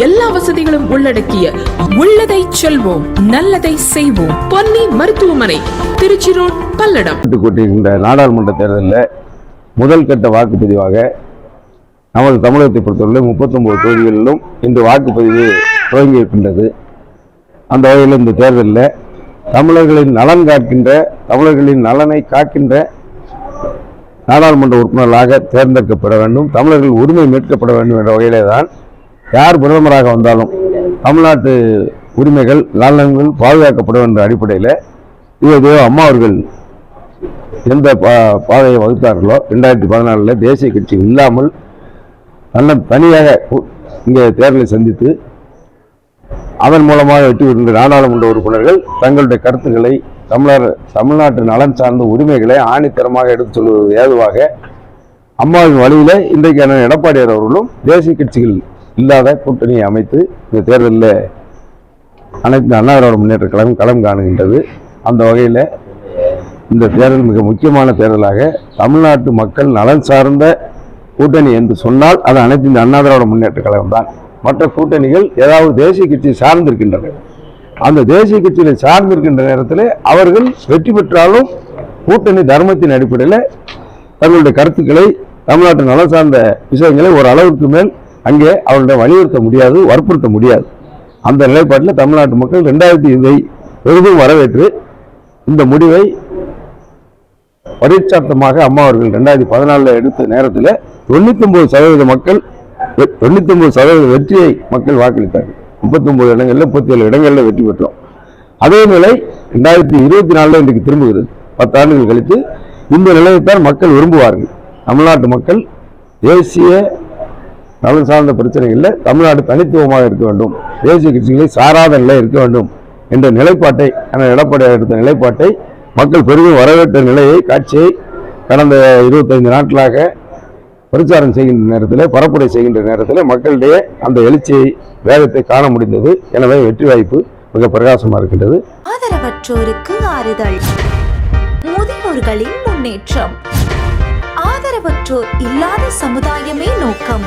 எல்லா வசதிகளும் உள்ளடக்கிய உள்ளதை செல்வோம் நல்லதை செய்வோம். பொன்னி மருத்துவமனை திருச்சி ரோட் பல்லடம். நாடாளுமன்ற தேர்தலில் முதல் கட்ட வாக்குப்பதிவாக நமது தமிழகத்தை பொறுத்தவரை முப்பத்தொன்பது தொகுதிகளிலும் இன்று வாக்குப்பதிவு துவங்கி இருக்கின்றது. அந்த வகையில் இந்த தேர்தலில் தமிழர்களின் நலன் காக்கின்ற தமிழர்களின் நலனை காக்கின்ற நாடாளுமன்ற உறுப்பினர்களாக தேர்ந்தெடுக்கப்பட வேண்டும். தமிழர்கள் உரிமை மீட்கப்பட வேண்டும் என்ற வகையிலே தான் யார் பிரதமராக வந்தாலும் தமிழ்நாட்டு உரிமைகள் நலன்கள் பாதுகாக்கப்படும் என்ற அடிப்படையில் இது அம்மா அவர்கள் எந்த பா- பாதையை வகுத்தார்களோ ரெண்டாயிரத்தி பதினாலில் தேசிய கட்சி இல்லாமல் நல்ல தனியாக இங்கே தேர்தலை சந்தித்து அதன் மூலமாக வெற்றி பெறுகின்ற நாடாளுமன்ற உறுப்பினர்கள் தங்களுடைய கருத்துக்களை தமிழர் தமிழ்நாட்டு நலன் சார்ந்த உரிமைகளை ஆணித்தரமாக எடுத்துச் சொல்வது ஏதுவாக அம்மாவின் வழியில் இன்றைக்கான எடப்பாடியார் அவர்களும் தேசிய கட்சிகள் இல்லாத கூட்டணியை அமைத்து இந்த தேர்தலில் அனைத்து அண்ணா திராவிட முன்னேற்ற கழகம் களம் காணுகின்றது. அந்த வகையில் இந்த தேர்தல் மிக முக்கியமான தேர்தலாக தமிழ்நாட்டு மக்கள் நலன் சார்ந்த கூட்டணி என்று சொன்னால் அது அனைத்து இந்த அண்ணா திராவிட முன்னேற்ற கழகம் தான் மற்ற கூட்டணிகள் ஏதாவது தேசிய கட்சியை சார்ந்திருக்கின்றன. அந்த தேசிய கட்சியில் சார்ந்திருக்கின்ற நேரத்தில் அவர்கள் வெற்றி பெற்றாலும் கூட்டணி தர்மத்தின் அடிப்படையில் தங்களுடைய கருத்துக்களை தமிழ்நாட்டு நலன் சார்ந்த விஷயங்களை ஒரு அளவுக்கு மேல் அங்கே அவர்களிடம் வலியுறுத்த முடியாது வற்புறுத்த முடியாது. அந்த நிலைப்பாட்டில் தமிழ்நாட்டு மக்கள் ரெண்டாயிரத்தி இதை பெரிதும் வரவேற்று இந்த முடிவை பரீட்சார்த்தமாக அம்மா அவர்கள் ரெண்டாயிரத்தி பதினாலில் எடுத்த நேரத்தில் தொண்ணூத்தொம்பது சதவீத மக்கள் தொண்ணூத்தொம்பது சதவீத வெற்றியை மக்கள் வாக்களித்தார்கள். முப்பத்தொம்பது இடங்களில் முப்பத்தி ஏழு இடங்களில் வெற்றி பெற்றோம். அதே நிலை ரெண்டாயிரத்தி இருபத்தி நாலில் இன்றைக்கு திரும்புகிறது. பத்தாண்டுகள் கழித்து இந்த நிலையைத்தான் மக்கள் விரும்புவார்கள். தமிழ்நாட்டு மக்கள் தேசிய நலன் சார்ந்த பிரச்சனைகளில் தமிழ்நாடு தனித்துவமாக இருக்க வேண்டும். தேசிய கட்சிகளை சாராத நிலை இருக்க வேண்டும் என்ற நிலைப்பாட்டை அண்ணன் எடப்பாடியார் எடுத்த நிலைப்பாட்டை மக்கள் பெரிதும் வரவேற்ற நிலையை காட்சியை கடந்த இருபத்தைந்து நாட்களாக பிரச்சாரம் செய்கின்ற நேரத்தில் பரப்புரை செய்கின்ற நேரத்தில் மக்களிடையே அந்த எழுச்சியை வேகத்தை காண முடிந்தது. எனவே வெற்றி வாய்ப்பு மிக பிரகாசமாக இருக்கின்றது. ஆதரவற்றோருக்கு ஆறுதல். முதியோர்களின் முன்னேற்றம். ஆதரவற்றோர் இல்லாத சமுதாயமே நோக்கம்.